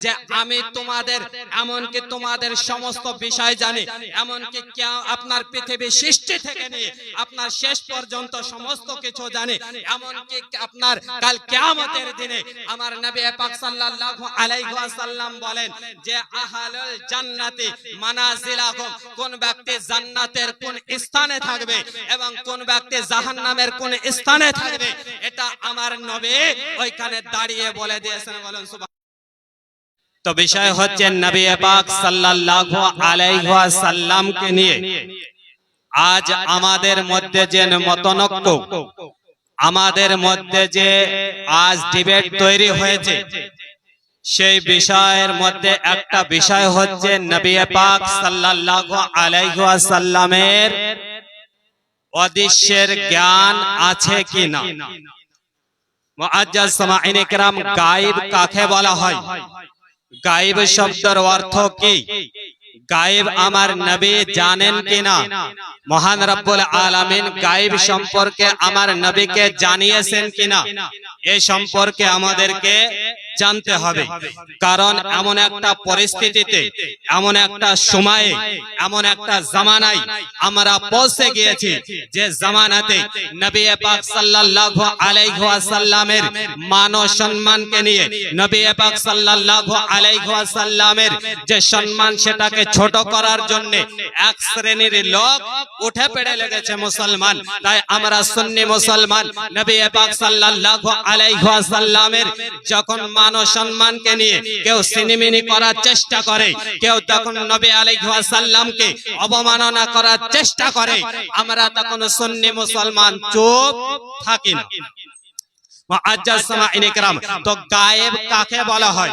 যে আমি তোমাদের, এমনকি তোমাদের সমস্ত বিষয় জানি, এমনকি আপনার পৃথিবী সৃষ্টি থেকে নিয়ে আপনার শেষ পর্যন্ত সমস্ত কিছু জানে, এমনকি আপনার কাল কিয়ামতের দিনে আমার নবী পাক সাল্লাল্লাহু আলাইহি ওয়াসাল্লাম বলেন যে আহালুল জান্নাতি মানাজিলাহুম, কোন ব্যক্তি জান্নাতের কোন স্থানে থাকবে এবং কোন ব্যক্তি জাহান্নামের কোন স্থানে থাকবে, এটা আমার নবী ওইখানে দাঁড়িয়ে বলে দিয়েছেন, বলেন সুবহান তো বিষয় হচ্ছে নবী পাক সাল্লাল্লাহু আলাইহি সাল্লামকে নিয়ে আজ আমাদের মধ্যে যে মতনক্য আমাদের মধ্যে যে আজ ডিবেট তৈরি হয়েছে সেই বিষয়ের মধ্যে একটা বিষয় হচ্ছে নবী পাক সাল্লাল্লাহু আলাইহি সাল্লামের অদৃশ্যের জ্ঞান আছে কি না মুআজ্জাজ সামাঈন ইকরাম গায়েব কাকে বলা হয়? গায়েব শব্দের অর্থ কি? গায়েব আমার নবী জানেন কিনা? মহান রব্বুল আলামিন গায়েব সম্পর্কে আমার নবীকে জানিয়েছেন কিনা? এ সম্পর্কে আমাদেরকে জানতে হবে। কারণ এমন একটা পরিস্থিতিতে এমন একটা সময়ে এমন একটা জামানায় আমরা পৌঁছে গিয়েছি যে জামানাতে নবী পাক সাল্লাল্লাহু আলাইহি ওয়াসাল্লামের মান ও সম্মানকে নিয়ে নবী পাক সাল্লাল্লাহু আলাইহি ওয়াসাল্লামের যে সম্মান সেটাকে ছোট করার জন্য এক শ্রেণির লোক উঠে পড়ে লেগেছে মুসলমান। তাই আমরা সুন্নি মুসলমান। নবী পাক সাল্লাল্লাহু আলাইহি ওয়াসাল্লামের যখন মান মান ও সম্মানকে নিয়ে কেউ সিনেমিনি করার চেষ্টা করে, কেউ তখন নবী আলাইসাল্লামকে অবমাননা করার চেষ্টা করে। আমরা তখন সন্নি মুসলমান চোখ থাকি না। তো গায়েব কাকে বলা হয়?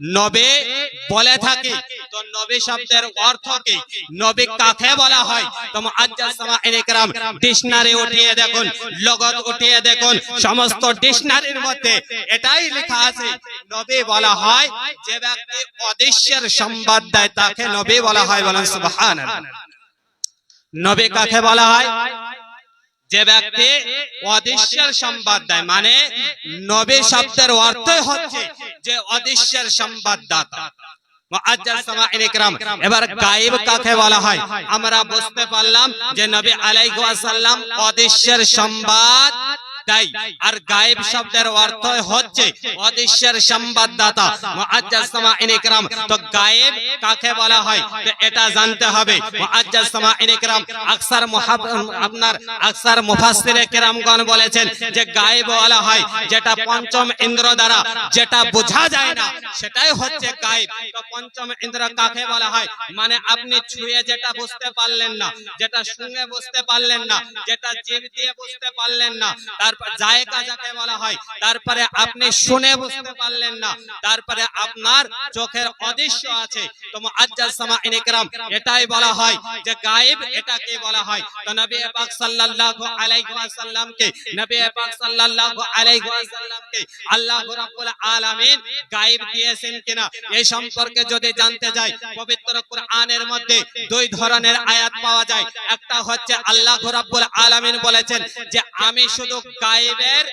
নবে বলে থাকে। তো নবে শব্দের অর্থকে নবে কাকে বলা হয়? তো মুআজ্জাম ডিকশনারি উঠিয়ে দেখুন লগত উঠিয়ে দেখুন সমস্ত ডিকশনারির মধ্যে এটাই লেখা আছে নবে বলা হয় যে ব্যক্তি অদৃশ্যের সংবাদ দেয় তাকে নবে বলা হয় বলেন সুবহানাল্লাহ। নবে কাকে বলা হয়? যে ব্যক্তি অদৃশ্যের সংবাদ দেয় মানে নবী শব্দের অর্থ হচ্ছে যে অদৃশ্যের সংবাদদাতা এবার গায়েব কাকে বলা হয়? আমরা বুঝতে পারলাম যে নবী আলাইকুয়াসাল্লাম অদৃশ্যের সংবাদ দেয় আর গায়েব শব্দের অর্থ হচ্ছে অদৃশ্যের সংবাদদাতা তো গায়েব কাকে বলা হয়? তো এটা জানতে হবে। আকসার আপনার আকসার মুফাসসিরে কেরামগণ বলেছেন যে গায়েব বলা হয় যেটা পঞ্চম ইন্দ্র দ্বারা যেটা বোঝা যায় না সেটাই হচ্ছে গায়েব। তো পঞ্চম ইন্দ্র কাকে বলা হয়? মানে, মানে আপনি ছুঁয়ে যেটা বুঝতে পারলেন না যেটা শুনে বুঝতে পারলেন না যেটা জিভ দিয়ে বুঝতে পারলেন না তার জায়গা যাকে বলা হয়, তারপরে আপনি শুনে বুঝতে পারলেন না, তারপরে আপনার চোখের অদৃশ্য আছে। এটাই বলা হয় যে গায়েব এটাকে বলা হয়। তো নবী নবী আল্লাহ গায়েব দিয়েছেন কিনা এই সম্পর্কে যদি জানতে যাই, পবিত্র কোরআনের মধ্যে দুই ধরনের আয়াত পাওয়া যায়। একটা হচ্ছে আল্লাহ রাব্বুল আলামিন বলেছেন যে, আমি শুধু গায়েবের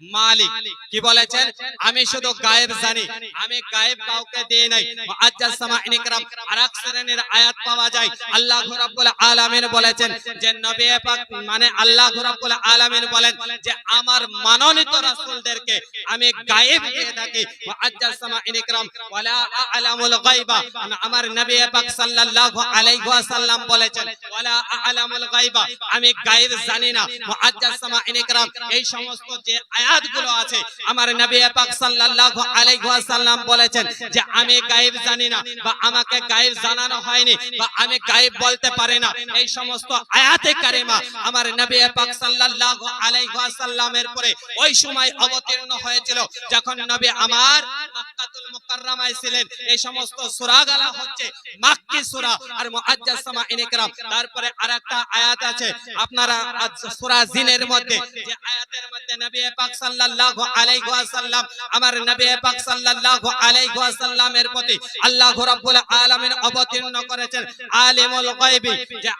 মালিক, কি বলেছেন? আমি শুধু গায়েব জানি, আমি গায়েব কাউকে দিয়ে নাই। আজ্জাজ সামা ইনকরাম আরাক শ্রেণির আয়াত পাওয়া যায়। আল্লাহ রাব্বুল আলামিন বলেছেন যে, নবী পাক মানে আল্লাহ রাব্বুল আলামিন বলেন যে, আমার মাননীত রাসূলদেরকে আমি গায়েব দিয়ে থাকি। আজ্জাজ সামা ইনকরাম ওয়ালা আলামুল গায়বা মানে আমার নবী পাক সাল্লাল্লাহু আলাইহি ওয়াসাল্লাম বলেছেন, ওয়ালা আলামুল গায়বা, আমি গায়েব জানি না। আজ্জাজ সামা ইনকরাম এই সমস্ত যে আয়াত আয়াতগুলো আছে। আমার নবী পাক সাল্লাল্লাহু আলাইহি ওয়াসাল্লাম বলেছেন যে, আমি গায়েব জানি না বা আমাকে গায়েব জানানো হয়নি বা আমি গায়েব বলতে পারি না। এই সমস্ত আয়াতে কারিমা আমার নবী পাক সাল্লাল্লাহু আলাইহি ওয়াসাল্লামের পরে ওই সময় অবতীর্ণ হয়েছিল, যখন নবী আমার মক্কাতুল মুকাররমায় ছিলেন। এই সমস্ত সূরাগুলো হচ্ছে মাক্কি সূরা আর মুআজ্জাজ সামাইন ইকরাম। তারপরে আরেকটা আয়াত আছে, আপনারা সূরা জিনের মধ্যে, যে আয়াতের মধ্যে নবী পাক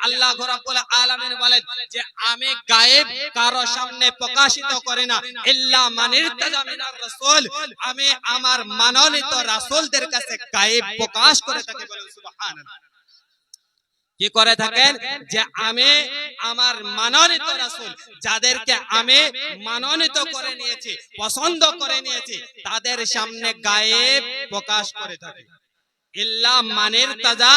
আল্লাহ যে আমি গায়েব কারও সামনে প্রকাশিত করি না, ইল্লা মানির তাজামিনার রাসূল। আমি আমার মাননীত রাসূলদের কাছে গায়েব প্রকাশ করে থাকি বলেন, সুবহানাল্লাহ। কি করে থাকেন? যে আমি আমার মাননীত রাসুল যাদেরকে আমি মাননীত করে নিয়েছি পছন্দ করে নিয়েছি তাদের সামনে গায়েব প্রকাশ করে থাকে। ইল্লা তাজা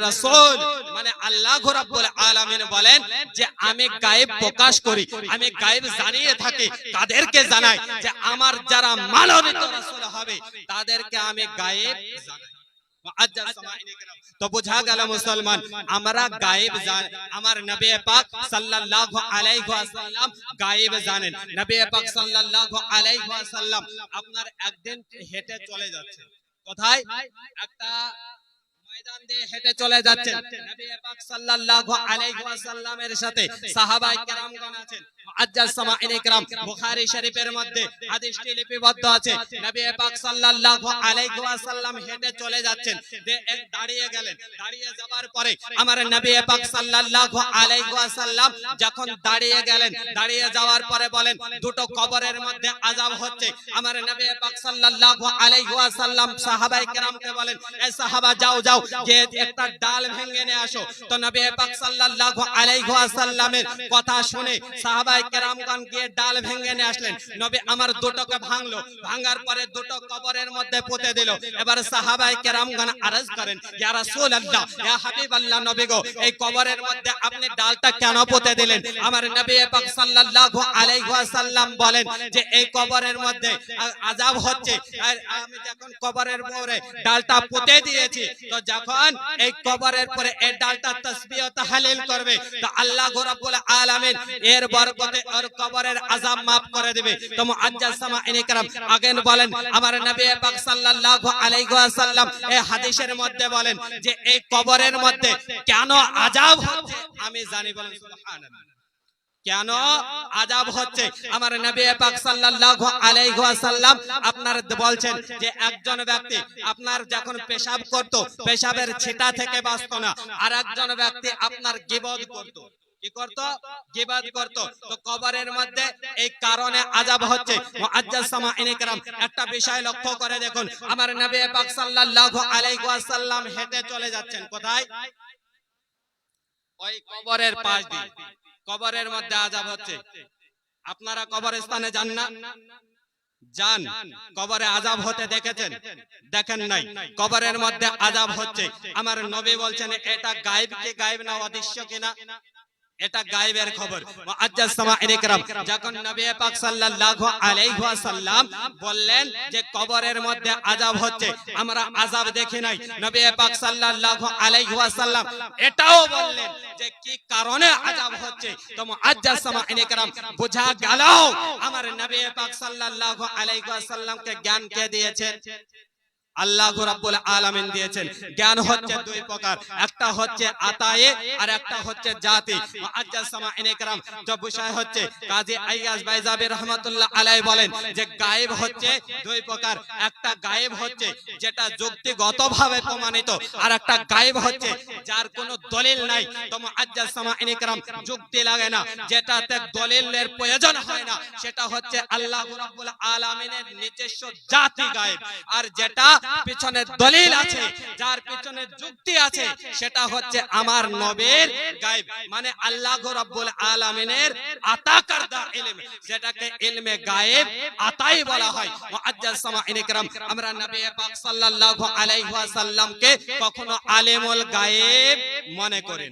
রাসূল। মানে আল্লাহ রাব্বুল আলামিন বলেন যে আমি গায়েব প্রকাশ করি আমি গায়েব জানিয়ে থাকি তাদেরকে জানাই যে আমার যারা মাননীত রাসূল হবে তাদেরকে আমি গায়েব জানাই। তো বোঝা গেল মুসলমান আমরা গায়েব জান- আমার নবী পাক সাল্লাল্লাহু আলাইহি ওয়াসাল্লাম গায়েব জানেন নবী পাক সাল্লাল্লাহু আলাইহি ওয়াসাল্লাম আপনার একদিন হেঁটে চলে যাচ্ছে। কোথায়? একটা ময়দান দিয়ে হেঁটে চলে যাচ্ছেন নবী পাক সাল্লাল্লাহু আলাইহি ওয়াসাল্লামের সাথে সাহাবায়ে কেরামগণ আছেন মুআজ্জাজ সামাঈন کرام বুখারী শরীফের মধ্যে হাদিসটি লিপিবদ্ধ আছে নবী পাক সাল্লাল্লাহু আলাইহি ওয়াসাল্লাম হেঁটে চলে যাচ্ছেন যে এক দাঁড়িয়ে গেলেন দাঁড়িয়ে যাবার পরে আমার নবী পাক সাল্লাল্লাহু আলাইহি ওয়াসাল্লাম যখন দাঁড়িয়ে গেলেন দাঁড়িয়ে যাওয়ার পরে বলেন দুটো কবরের মধ্যে আযাব হচ্ছে আমার নবী পাক সাল্লাল্লাহু আলাইহি ওয়াসাল্লাম সাহাবায়ে কেরামকে বলেন এ সাহাবা যাও যাও যে একটা ডাল ভেঙে নিয়ে আসো। তো নবী পাক সাল্লাল্লাহু আলাইহি ওয়াসাল্লামের কথা শুনে সাহাবায়ে কেরামগণ গিয়ে ডাল ভেঙে নিয়ে আসলেন। নবী আমার দুটোকে ভাঙলো। ভাঙার পরে দুটো কবরের মধ্যে পুঁতে দিল। এবার সাহাবায়ে কেরামগণ আরজ করেন, ইয়া রাসূলুল্লাহ, ইয়া হাবিবাল্লাহ নবী গো, এই কবরের মধ্যে আপনি ডালটা কেন পুঁতে দিলেন? আমার নবী পাক সাল্লাল্লাহু আলাইহি ওয়াসাল্লাম বলেন যে, এই কবরের মধ্যে আযাব হচ্ছে। আর আমি যখন কবরের পরে ডালটা পুঁতে দিয়েছি, তো যখন এই কবরের পরে এই ডালটা তাসবিহ ও তাহলিল করবে তো আল্লাহ রাব্বুল আলামিন এর বরকতে ওর কবরের আযাব maaf করে দিবে তো মুআজ্জাজ সামাঈন کرام আগেন বলেন আমার নবী পাক সাল্লাল্লাহু আলাইহি ওয়াসাল্লাম এই হাদিসের মধ্যে বলেন যে এই কবরের মধ্যে কেন আযাব হচ্ছে আমি জানি বলেন সুবহানাল্লাহ কেন আজাব হচ্ছে? আমার নবী পাক সাল্লাল্লাহু আলাইহি ওয়াসাল্লাম আপনার বলছেন যে একজন ব্যক্তি আপনার যখন পেশাব করত পেশাবের ছিটা থেকে বাঁচত না। আর একজন ব্যক্তি আপনার গিবত করত। কি করত? গিবত করত। তো কবরের মধ্যে এই কারণে আজাব হচ্ছে। মুআজ্জাল মুআজ্জাসামা ইনকরাম। একটা বিষয় লক্ষ্য করে দেখুন। আমার নবী পাক সাল্লাল্লাহু আলাইহি ওয়াসাল্লাম হেঁটে চলে যাচ্ছেন। কোথায়? ওই কবরের পাশ দিয়ে কবরের মধ্যে আজাব হচ্ছে। আপনারা কবরস্থানে যান না? যান। কবরে আজাব হতে দেখেছেন? দেখেন নাই। কবরের মধ্যে আজাব হচ্ছে। আমার নবী বলছেন, এটা গায়েব কি গায়েব না, অদৃশ্য কিনা? এটা গায়েবের খবর মুআজ্জাজ সামাঈন کرام যখন নবী পাক সাল্লাল্লাহু আলাইহি ওয়াসাল্লাম বললেন যে কবরের মধ্যে আযাব হচ্ছে আমরা আযাব দেখি নাই নবী পাক সাল্লাল্লাহু আলাইহি ওয়াসাল্লাম এটাও বললেন যে কি কারণে আযাব হচ্ছে তো মুআজ্জাজ সামাঈন کرام বোঝা গেল আমার নবী পাক সাল্লাল্লাহু আলাইহি ওয়াসাল্লামকে জ্ঞান কে দিয়েছেন আল্লাহ রাব্বুল আলামিন দিয়েছেন। জ্ঞান হচ্ছে দুই প্রকার। একটা হচ্ছে আতায়ে আর একটা হচ্ছে জাতি। মুআজ্জাসমাইনেকরাম তো হচ্ছে, কাজী আইয়াজ বাইজাবি রাহমাতুল্লাহ বলেন যে গায়েব হচ্ছে দুই প্রকার। একটা গায়েব হচ্ছে যেটা যুক্তিগতভাবে প্রমাণিত, আর একটা গায়েব হচ্ছে যার কোনো দলিল নাই। তো মুআজ্জাসমাইনেকরাম যুক্তি লাগে না, যেটাতে দলিলের প্রয়োজন হয় না। সেটা হচ্ছে আল্লাহ রাব্বুল আলামিনের নিজস্ব জাতি গায়েব। আর যেটা পিছনে দলিল আছে যার পিছনে যুক্তি আছে সেটা হচ্ছে আমার নবীর গায়েব মানে আল্লাহ রাব্বুল আলামিনের আতা করদা ইলম যেটাকে ইলমে গায়েব আতাই বলা হয় মুআজ্জাজ সামাঈন کرام আমরা নবী পাক সাল্লাল্লাহু আলাইহি ওয়াসাল্লামকে কখনো আলেমুল গায়েব মনে করি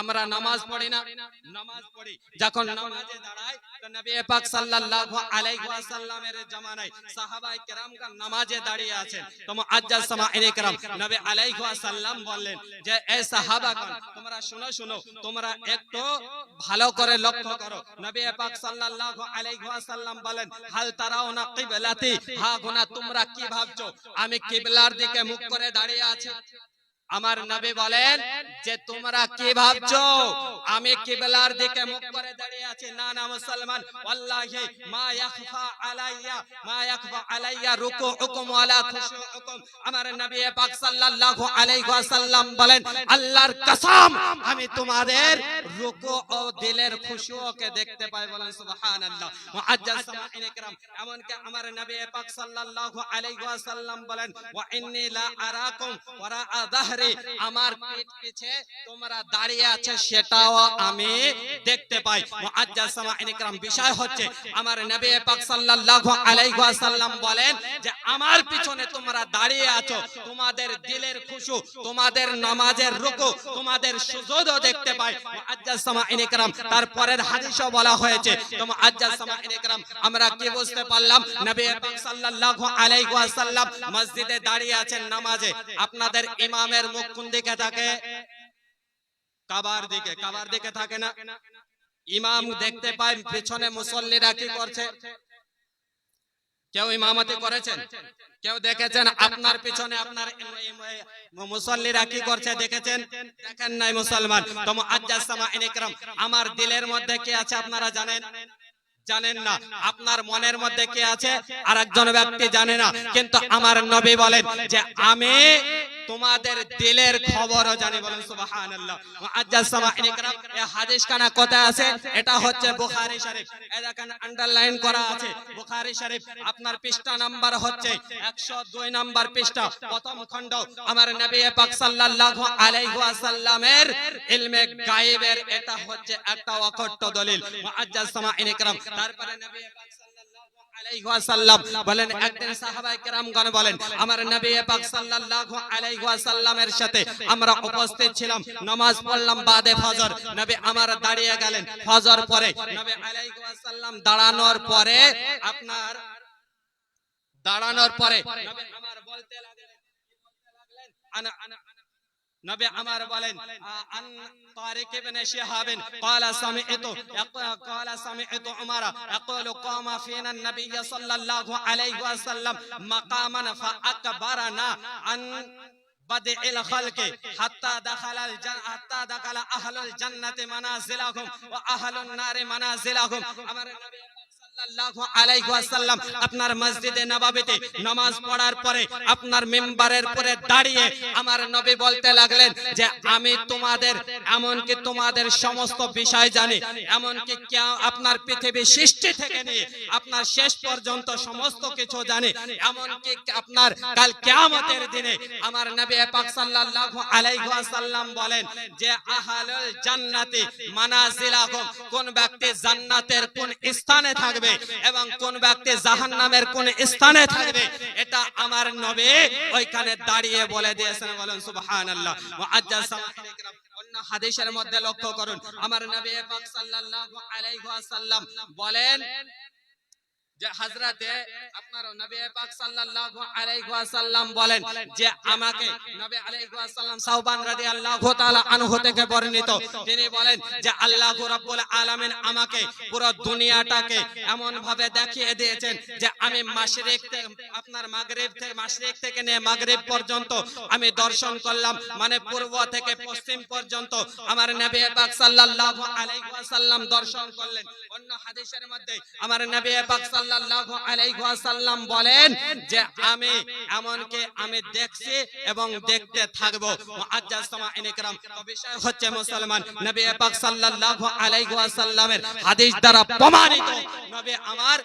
আমরা নামাজ পড়ি না। নামাজ পড়ি। যখন নামাজে তো নবী পাক সাল্লাল্লাহু আলাইহি ওয়াসাল্লামের জামানায় সাহাবায়ে কেরামগণ নামাজে দাঁড়িয়ে আছেন। তো সামাঈনে কেরাম নবী আলাইহি ওয়াসাল্লাম বললেন যে এই সাহাবাগণ, তোমরা শুনো শুনো, তোমরা একটু ভালো করে লক্ষ্য করো। নবী পাক সাল্লাল্লাহু আলাইহি ওয়াসাল্লাম বলেন, হাল কিবলাতি? তোমরা কি ভাবছ? আমি কিবলার দিকে মুখ করে দাঁড়িয়ে আছি। আমার নবী বলেন যে তোমরা কি ভাবছ? আমি কিবলার দিকে মুখ করে দাঁড়িয়ে আছি। না না মুসলমান ওয়াল্লাহি মা ইয়াখফা আলাইয়া মা ইয়াখফা আলাইয়া রুকুউকুম ওয়ালা খুশুউকুম আমার নবী পাক সাল্লাল্লাহু আলাইহি ওয়াসাল্লাম বলেন আল্লাহর কসম আমি তোমাদের রুকু ও দিলের খুশুকে দেখতে পাই বলেন সুবহানাল্লাহ। মুআজ্জাজ সামাঈন ইকরাম এমন কি আমার নবী পাক সাল্লাল্লাহু আলাইহি ওয়াসাল্লাম বলেন ওয়া ইন্নী লা আরাকুম ওয়ারা যাহরি আমার পিঠ পিছে তোমরা দাঁড়িয়ে আছে সেটাও আমি দেখতে পাই। মুআজ্জাজ সামাঈন ইকরাম বিষয় হচ্ছে আমার নবী পাক সাল্লাল্লাহু আলাইহি ওয়াসাল্লাম বলেন যে আমার পিছনে তোমরা দাঁড়িয়ে আছো তোমাদের দিলের খুশু তোমাদের নামাজের রুকু তোমাদের সুজুদও দেখতে পাই। মুআজ্জাজ সামাঈন ইকরাম তারপরের হাদিসও বলা হয়েছে তো মুআজ্জাজ সামাঈন ইকরাম আমরা কি বুঝতে পারলাম? নবী পাক সাল্লাল্লাহু আলাইহি ওয়াসাল্লাম মসজিদে দাঁড়িয়ে আছেন নামাজে। আপনাদের ইমামের মুখ কোন দিকে থাকে? কাবার দিকে কাবার দিকে থাকে না। ইমাম দেখতে পায় পেছনে মুসল্লিরা কি করছে? কেউ ইমামতি করেছেন? কেউ দেখেছেন আপনার পিছনে আপনার মুসল্লিরা কি করছে দেখেছেন? দেখেন নাই মুসলমান। আমার দিলের মধ্যে কি আছে আপনারা জানেন? জানেন না। আপনার মনের মধ্যে কি আছে? আর একজন ব্যক্তি জানে না। কিন্তু আমার নবী বলেন যে আমি তোমাদের দিলের খবরও জানি বলেন হাদিস কোথায় আছে? এটা হচ্ছে বুখারী শরীফ। আন্ডারলাইন করা আছে। শরীফ, আপনার পৃষ্ঠা নাম্বার হচ্ছে 102 নাম্বার পৃষ্ঠা। প্রথম আমার নবী পাক ইলমে এটা হচ্ছে একটা অকট্ট দলিল। মুআজ্জাজ সামাঈন তারপরে নবী পাক আলাইহি ওয়াসাল্লাম বলেন একদিন সাহাবায়ে কেরামগণ বলেন আমার নবী পাক সাল্লাল্লাহু আলাইহি ওয়াসাল্লামের সাথে আমরা উপস্থিত ছিলাম নামাজ পড়লাম বাদে ফজর নবী আমার দাঁড়িয়ে গেলেন ফজর পরে নবী আলাইহি ওয়াসাল্লাম দাঁড়ানোর পরে আপনার দাঁড়ানোর পরে নবী আমার বলতে লাগলেন কি বলতে লাগলেন আনা আনা। নবী আমার বলেন আন তারিক ইবনে শিহাব قال سمعت قال سمعت عمر يقول قام فينا النبي صلى الله عليه وسلم مقاما فاكبرنا عن بدء الخلق حتى دخل الجنة حتى دخل أهل الجنة منازلهم وأهل النار منازلهم أمر النبي সাল্লাল্লাহু আলাইহি ওয়াসাল্লাম আপনার মসজিদে নববীতে নামাজ পড়ার পরে আপনার মিম্বারের পরে দাঁড়িয়ে আমার নবী বলতে লাগলেন যে আমি তোমাদের এমন তোমাদের সমস্ত বিষয় জানি এমন কি আপনার পৃথিবী সৃষ্টি থেকে নিয়ে আপনার শেষ পর্যন্ত সমস্ত কিছু জানি এমন কি আপনার কাল কিয়ামতের দিনে আমার নবী পাক সাল্লাল্লাহু আলাইহি ওয়াসাল্লাম বলেন যে আহলুল জান্নাতি মানাজিলাহুম কোন ব্যক্তি জান্নাতের কোন স্থানে থাকবে এবং কোন ব্যক্তি জাহান নামের কোন স্থানে থাকবে, এটা আমার নবে ওইখানে দাঁড়িয়ে বলে দিয়েছেন। বলেন সুবাহান আল্লাহ অন্য হাদিসের মধ্যে লক্ষ্য করুন। আমার নবী পাক সাল্লাল্লাহু আলাইহি ওয়াসাল্লাম বলেন যে হযরতে আপনার নবী পাক সাল্লাল্লাহু আলাইহি ওয়াসাল্লাম বলেন যে আমাকে নবী আলাইহি ওয়াসাল্লাম সাওবান রাদিয়াল্লাহু তাআলা আনহু থেকে বর্ণিত। তিনি বলেন যে আল্লাহ রাব্বুল আলামিন আমাকে পুরো দুনিয়াটাকে এমন ভাবে দেখিয়ে দিয়েছেন যে আমি মাশরিক থেকে আপনার মাগরিব থেকে মাশরিক থেকে নিয়ে মাগরিব পর্যন্ত আমি দর্শন করলাম মানে পূর্ব থেকে পশ্চিম পর্যন্ত আমার নবী পাক সাল্লাল্লাহু আলাইহি ওয়াসাল্লাম দর্শন করলেন। অন্য হাদিসের মধ্যে আমার নবী পাক সাল্লাল্লাহু আলাইহি ওয়াসাল্লাম বলেন যে আমি এমনকি আমি দেখছি এবং দেখতে থাকব। মুআজ্জাজ বিষয় হচ্ছে মুসলমান। নবী পাক সাল্লাল্লাহু আলাইহি ওয়াসাল্লামের হাদিস দ্বারা প্রমাণিত। নবী আমার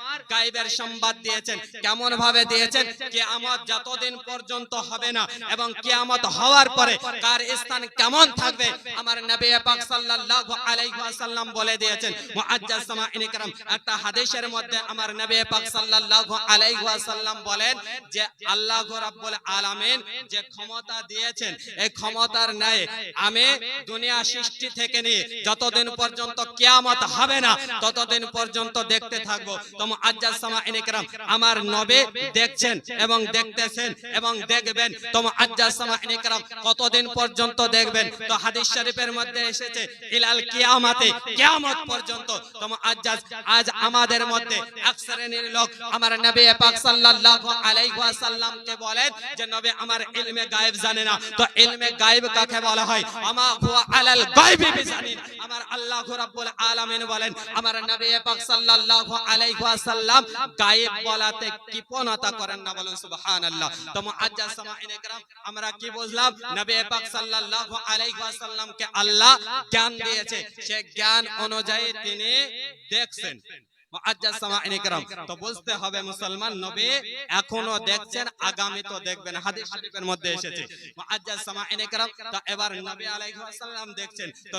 সংবাদ দিয়েছেন কেমন ভাবে দিয়েছেন? কিয়ামত যতদিন পর্যন্ত হবে না এবং কিয়ামত হওয়ার পরে কার স্থান কেমন থাকবে, আমার নবী পাক সাল্লাল্লাহু আলাইহি ওয়াসাল্লাম বলে দিয়েছেন। মুআজ্জাজ সামাঈন একটা হাদিসের মধ্যে আমার নবী ততদিন পর্যন্ত দেখতে সামা আমার দেখছেন এবং দেখতেছেন এবং দেখবেন। তম আজ্জাজ সামা কতদিন পর্যন্ত দেখবেন? তো হাদিস শরীফের মধ্যে এসেছে, ইলাল কিয়ামতে, কিয়ামত পর্যন্ত। তোমা আজ্জাজ আজ আমাদের মধ্যে আকসারে শ্রেণীর লোক আমার নবী পাক সাল্লাল্লাহু আলাইহি ওয়াসাল্লামকে বলেন যে নবী আমার ইলমে গায়েব জানে না তো ইলমে গায়েব কাকে বলা হয় আমা হুয়া আলাল গায়বি বিজানিন আমার আল্লাহ রাব্বুল আলামিন বলেন আমার নবী পাক সাল্লাল্লাহু আলাইহি ওয়াসাল্লাম গায়েব বলাতে কৃপণতা করেন না বলেন সুবহানাল্লাহ তো মুআজ্জাজ সামাইনে کرام আমরা কি বুঝলাম নবী পাক সাল্লাল্লাহু আলাইহি ওয়াসাল্লামকে আল্লাহ জ্ঞান দিয়েছে সে জ্ঞান অনুযায়ী তিনি দেখছেন মুআজ্জাজ সামাইনে کرام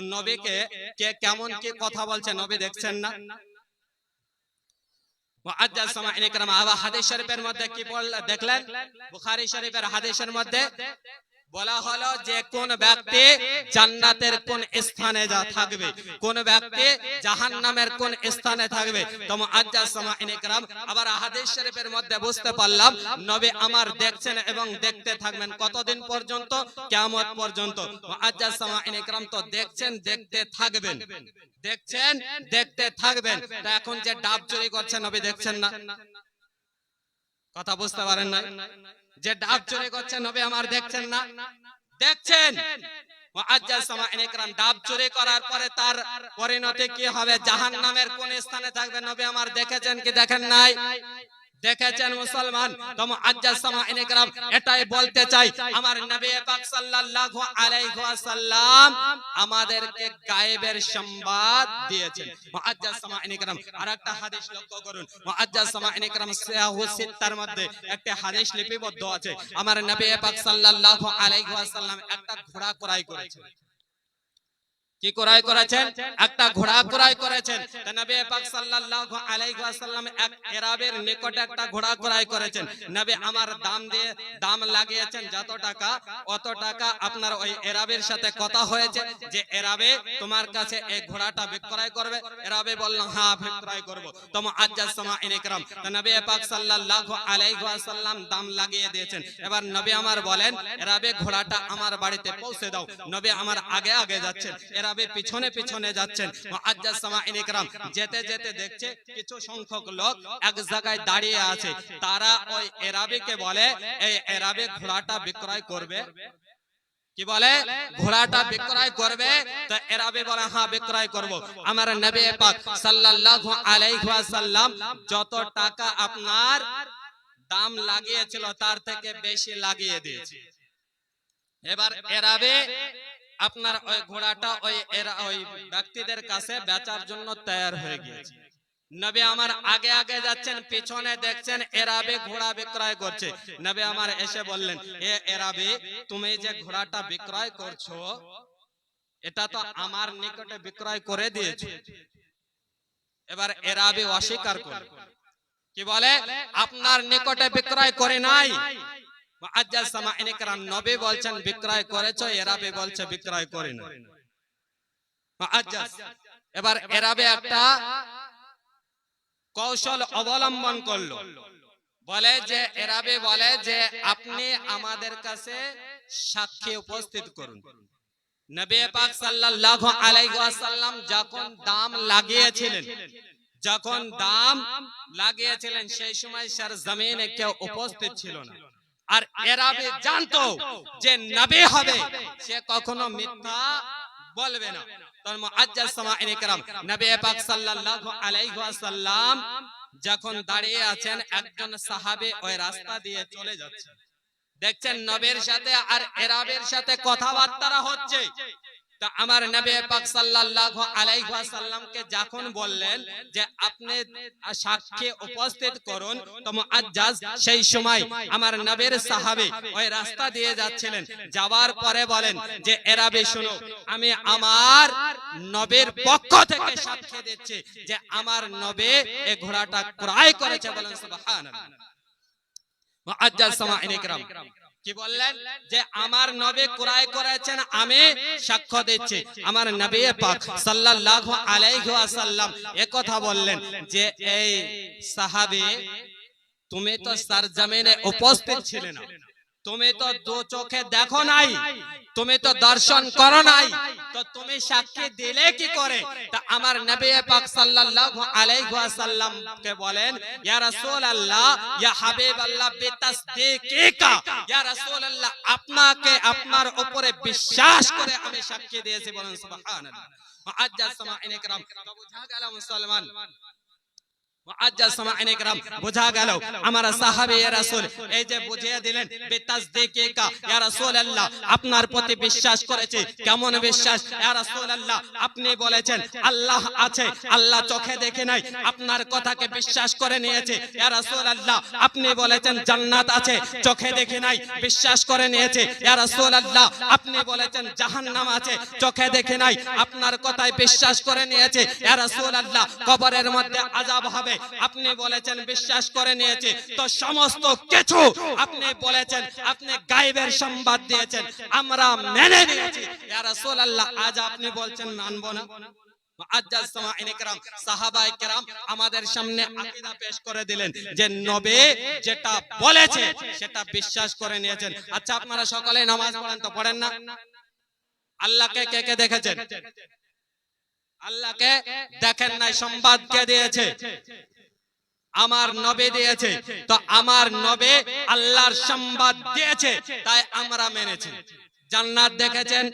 নবীকে কে কেমন কি কথা নবী দেখছেন না? আবার শরীফের মধ্যে কি দেখলেন? বুখারি শরীফের হাদিসের মধ্যে বলা হলো যে কোন ব্যক্তি জান্নাতের কোন স্থানে যা থাকবে, কোন ব্যক্তি জাহান্নামের কোন স্থানে থাকবে। তম আজ্জাসমাইনেকরাম আবার আহাদিস শরীফের মধ্যে বুঝতে পারলাম, নবী আমার দেখছেন এবং দেখতে থাকবেন কতদিন পর্যন্ত? কিয়ামত পর্যন্ত। আজ্জাসমাইনেকরাম তো দেখছেন, দেখতে থাকবেন। দেখছেন, দেখতে থাকবেন। তা এখন যে ডাব চুরি করছেন নবী দেখছেন না। কথা বুঝতে পারেন না যে ডাব চুরি করছেন হবে আমার দেখছেন না। দেখছেন ডাব চুরি করার পরে তার পরিণতি কি হবে? জাহান্নামের কোন স্থানে থাকবে নবী আমার দেখেছেন কি দেখেন নাই। দেখেছেন মুসলমান? তো মুআজ্জাজ সামাইন ইকরাম এটাই বলতে চাই আমার নবী পাক সাল্লাল্লাহু আলাইহি ওয়াসাল্লাম আমাদেরকে গায়েবের সংবাদ দিয়েছেন। মুআজ্জাজ সামাইন ইকরাম আরেকটা হাদিস লক্ষ্য করুন। মুআজ্জাজ সামাইন ইকরাম সিয়াহু সিত্তার মধ্যে একটা হাদিস লিপিবদ্ধ আছে। আমার নবী পাক সাল্লাল্লাহু আলাইহি ওয়াসাল্লাম একটা ঘোড়া ক্রয় করেছেন। কি ক্রয় করেছেন? একটা ঘোড়া ক্রয় করেছেন। নবী পাক সাল্লাল্লাহু আলাইহি ওয়াসাল্লাম এক এরাবের নিকটে একটা ঘোড়া ক্রয় করেছেন। নবী আমার দাম দিয়ে দাম লাগিয়েছেন যত টাকা অত টাকা আপনার ওই এরাবের সাথে কথা হয়েছে যে এরাবে তোমার কাছে এই ঘোড়াটা বিক্রয় করবে? এরাবে বললাম হ্যাঁ বিক্রয় করব। তো মুআজ্জাজ সামাইন ইকরাম তো নবী পাক সাল্লাল্লাহু আলাইহি ওয়াসাল্লাম দাম লাগিয়ে দিয়েছেন। এবার নবী আমার বলেন এরাবে ঘোড়াটা আমার বাড়িতে পৌঁছে দাও। নবী আমার আগে আগে যাচ্ছেন। এরাবে পিছনে পিছনে যাচ্ছেন। মুআজ্জাজ সামাইন ইকরাম যেতে যেতে দেখছে কিছু সংখ্যক লোক এক জায়গায় দাঁড়িয়ে আছে। তারা ওই এরাবিকে বলে, এই এরাবে ঘোড়াটা বিক্রয় করবে। কি বলে? ঘোড়াটা বিক্রয় করবে? তো এরাবে বলে হ্যাঁ বিক্রয় করব। আমার নবী পাক সাল্লাল্লাহু আলাইহি ওয়াসাল্লাম যত টাকা আপনার দাম লাগিয়েছিল, তার থেকে বেশি লাগিয়ে দিয়েছে। এবার এরাবে আপনার ওই ঘোড়াটা ওই এরা ওই ব্যক্তিদের কাছে বেচার জন্য তৈরি হয়ে গিয়েছে। নবী আমার আগে আগে যাচ্ছেন পিছনে দেখছেন এরাবে ঘোড়া বিক্রয় করছে। নবী আমার এসে বললেন এ এরাবে তুমি যে ঘোড়াটা বিক্রয় করছ এটা তো আমার নিকটে বিক্রয় করে দিয়েছ। এবার এরাবে অস্বীকার করে কি বলে? আপনার নিকটে বিক্রয় করে নাই। আজ্জাল সামা এনেকরাম নবে বলছেন, বিক্রয় করেছ, এরাবে বলছে, বিক্রয় করে না আজ্জাল এবার এরাবে একটা কৌশল অবলম্বন করল। বলে যে, এরাবে বলে যে, আপনি আমাদের কাছে সাক্ষী উপস্থিত করুন। নবী পাক সাল্লাল্লাহু আলাইহি ওয়াসাল্লাম যখন দাম লাগিয়েছিলেন, যখন দাম লাগিয়েছিলেন, সেই সময় সার জমিনে কেউ উপস্থিত ছিল না। আর এরাবে জানতো যে নবী হবে সে কখনো মিথ্যা বলবে না তার মুআজ্জাজ সামাইন کرام নবী পাক সাল্লাল্লাহু আলাইহি ওয়াসাল্লাম যখন দাঁড়িয়ে আছেন একজন সাহাবে ওই রাস্তা দিয়ে চলে যাচ্ছে দেখছেন নবীর সাথে আর এরাবের সাথে কথাবার্তা হচ্ছে আমার নবী পাক সাল্লাল্লাহু আলাইহি যখন বললেন যে আপনি উপস্থিত করুন, তো মুআজ্জাজ সেই সময় আমার নবীর সাহাবী ওই রাস্তা দিয়ে যাচ্ছিলেন। যাওয়ার পরে বলেন যে, এরাবে, শুনো, আমি আমার নবীর পক্ষ থেকে সাক্ষী দিচ্ছি যে আমার নবী ঘোড়াটা ক্রয় করেছে বলেন সুবহানাল্লাহ। মুআজ্জাজ কি বললেন? যে আমার নবী ক্রয় করেছেন আমি সাক্ষ্য দিচ্ছি। আমার নবী পাক সাল্লাল্লাহু আলাইহি ওয়াসাল্লাম এই কথা বললেন যে এই সাহাবী তুমি তো সরজমিনে উপস্থিত ছিলে না। তুমি তো দু চোখে দেখো নাই। তুমি তো দর্শন করো নাই। তো তুমি সাক্ষী দিলে কি করে? তা আমার নবী পাক সাল্লাল্লাহু আলাইহি ওয়াসাল্লাম কে বলেন ইয়া রাসূলুল্লাহ ইয়া হাবিবাল্লাহ বিতাসদীকিকা ইয়া রাসূলুল্লাহ আপনাকে আপনার উপরে বিশ্বাস করে আমি সাক্ষী দিয়েছি বলেন সুবহানাল্লাহ। মুআজ্জাজ সামাঈন ইকরাম। তো বুঝা গেল মুসলমান? আপনার প্রতি বিশ্বাস করেছে। কেমন বিশ্বাস? রাসূলুল্লাহ, আপনি বলেছেন, আল্লাহ আছে, আল্লাহ চোখে দেখে নাই, আপনার কথাকে বিশ্বাস করে নিয়েছে। রাসূলুল্লাহ, আপনি বলেছেন, জান্নাত আছে, চোখে দেখে নাই, বিশ্বাস করে নিয়েছে। রাসূলুল্লাহ, আপনি বলেছেন, জাহান্নাম আছে, চোখে দেখে নাই, আপনার কথায় বিশ্বাস করে নিয়েছে। রাসূলুল্লাহ, কবরের মধ্যে আযাব হবে আপনি বলেছেন বিশ্বাস করে নিয়েছে। তো সমস্ত কিছু আপনি বলেছেন আপনি গায়েবের সংবাদ দিয়েছেন। আমরা মেনে নিয়েছি। ইয়া রাসূলুল্লাহ আজ আপনি বলছেন মানব না। আমাদের সামনে আকীদা পেশ করে দিলেন যে নবী যেটা বলেছে সেটা বিশ্বাস করে নিয়েছেন। আচ্ছা আপনারা সকলে নামাজ পড়েন তো পড়েন না? আল্লাহকে কে কে দেখেছেন? আল্লাহকে দেখেন নাই সংবাদ কে দিয়েছে? আমার নবে দিয়েছে। তো আমার নবে আল্লাহর সংবাদ দিয়েছে, তাই আমরা মেনেছি। জান্নাত দেখেছেন,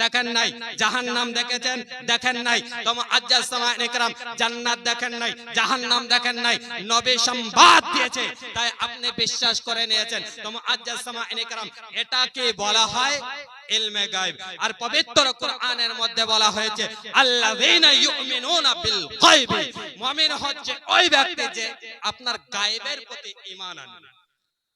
দেখেন নাই, জাহান্নাম দেখেছেন, দেখেন নাই। সামাইন ইকরাম জান্নাত দেখেন নাই, জাহান্নাম দেখেন নাই, নবী সংবাদ দিয়েছে, তাই আপনি বিশ্বাস করে নিয়েছেন। তোমার আজ্জাজ সামাইন ইকরাম এটাকে বলা হয় ইলমে গায়ব। আর পবিত্র কোরআনের মধ্যে বলা হয়েছে, আল্লাযীনা ইউমিনুনা বিল গায়বি। মুমিন হচ্ছে ওই ব্যক্তি যে আপনার গায়বের প্রতি ঈমান আনে।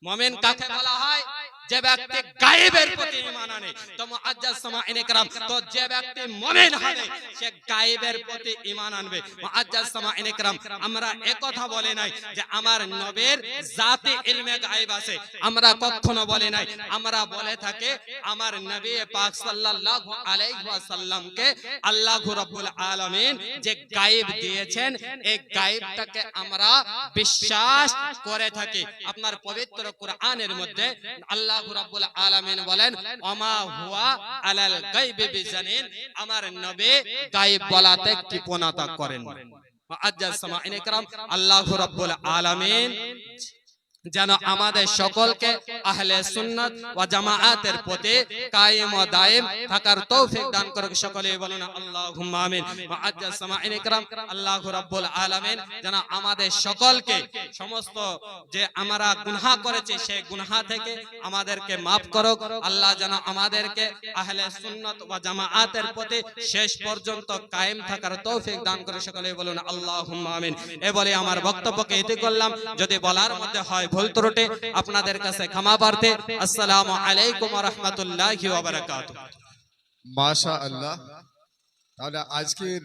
মুমিন কাকে বলা হয়? যে ব্যক্তি গায়েবের প্রতি ঈমান আনে, তো মুআজ্জাজ ইকরাম তো যে ব্যক্তি মুমিন হবে, সে গায়েবের প্রতি ঈমান আনবে। মুআজ্জাজ ইকরাম আমরা একথা বলে নাই যে আমার নবীর ইলমে গায়েব আছে, আমরা কখনো বলে নাই। আমরা বলে থাকে, আমার নবী পাক সাল্লাল্লাহু আলাইহি রাব্বুল আলামিন যে গায়েব দিয়েছেন, এই গায়েবটাকে আমরা বিশ্বাস করে থাকি। আপনার পবিত্র কোরআনের মধ্যে আল্লাহ রাব্বুল আলামিন বলেন ওমা হুয়া আলাল গায়বি বিজানিন আমার নবী গায়েব বলাতে কৃপণতা করেন। মুআজ্জাজ সামাঈন ইকরাম আল্লাহ রাব্বুল আলামিন যেন আমাদের সকলকে আহলে সুন্নাত ওয়া জামাআতের প্রতি কায়েম ও দায়েম থাকার তৌফিক দান করুক সকলে। বলুন আল্লাহুম্মা আমিন। মুআজ্জাজ সামাঈন ইকরাম আল্লাহ রাব্বুল আলামিন। যেন আমাদের সকলকে সমস্ত যে আমরা গুনাহ করেছি সেই গুনাহ থেকে আমাদেরকে maaf করুক। আল্লাহ যেন আমাদেরকে আহলে সুন্নাত ওয়া জামাআতের প্রতি শেষ পর্যন্ত কায়েম থাকার তৌফিক দান করে সকলে বলুন আল্লাহুম্মা আমিন। এ বলে আমার বক্তব্যকে ইতি করলাম। যদি বলার মধ্যে হয় ভুল ত্রুটি আপনাদের কাছে ক্ষমা প্রার্থী। আসসালামু আলাইকুম ওয়া রাহমাতুল্লাহি ওয়া বারাকাতুহু। মাশা আল্লাহ তাহলে আজকের